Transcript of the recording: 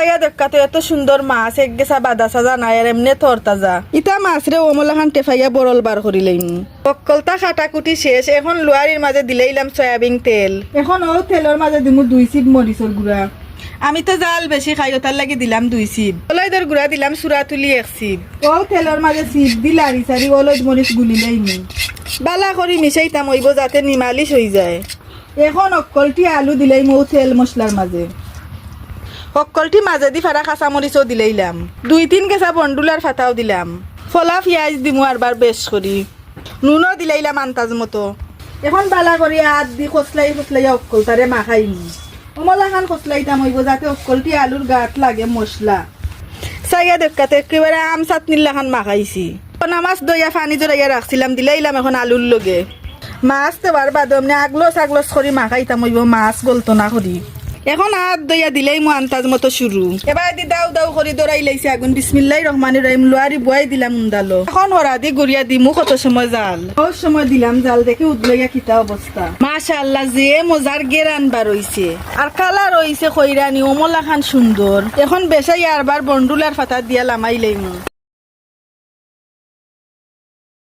দেখা তো এত সুন্দর মাছ এক গেছা বাদা সাজা নাই আর এমনি থর তাজা। ইটা মাছ রে ওমলা টেফাইয়া বরল বার করিলাম অকলতা খাটা কুটি শেষ এখন লোয়ারির মাঝে দিলেইলাম সয়াবিন তেল। এখন ও তেলের মাঝে দিমু দুই সিপ মরিচর গুড়া। আমি তো জাল বেশি খাই তার লাগি দিলাম দুই সিপ ওলাইদর গুড়া দিলাম সুরা তুলি এক সিপ ও তেলের মাঝে সিপ দি লাড়ি সারি ওলদ মরিচ গুলিলেই নি বালা করি মিশাইতাম হইব যাতে নিমালিশ হয়ে যায়। এখন অকলটি আলু দিলেই মৌ তেল মশলার মাঝে সকলটি মাঝে দি ফারা কাঁচা মরিচও দিলাইলাম। দুই তিন কেঁচা বন্ডুলার ফাটাও দিলাম। ফলা পিঁয়াজ দিমু আরবার বেশ করি নুনও দিলাইলাম আন্তাজ মতো। এখন বালা করি আদ দি খসলাই খসলাই অকল তারে মাখাইনি অমলা খান খসলাইতাম হইব যাতে অকলটি আলুর গাত লাগে মশলা চাইয়া দেখাতে একেবারে আম চাটনির লাখান মাখাইছি পোনা মাছ দইয়া ফানি জড়াইয়া রাখছিলাম দিলাইলাম এখন আলুর লগে। মাছ দেওয়ার বাদ এমনি আগলস আগলস করে মাখাইতাম হইব মাছ গলতো না করি এখন হাত দইয়া দিলেই মো আন্তাজ মতো শুরু। এবার দি দাও দাও করে দৌড়াই লাইছে আগুন। বিসমিল্লাহ রহমান রহিম লোয়ারি বয়াই দিলাম উন্দালো এখন ওরা দি গড়িয়া দিমু কত সময় জাল। বহুত সময় দিলাম জাল, দেখে উদলইয়া খিতা অবস্থা মাশাআল্লাহ যে মজার গেরান বার হইছে আর কালার হইছে খৈরানি ওমলা খান সুন্দর এখন বেসাই আরবার বন্ডুলার ফাতা দিয়া লামাই লাইমু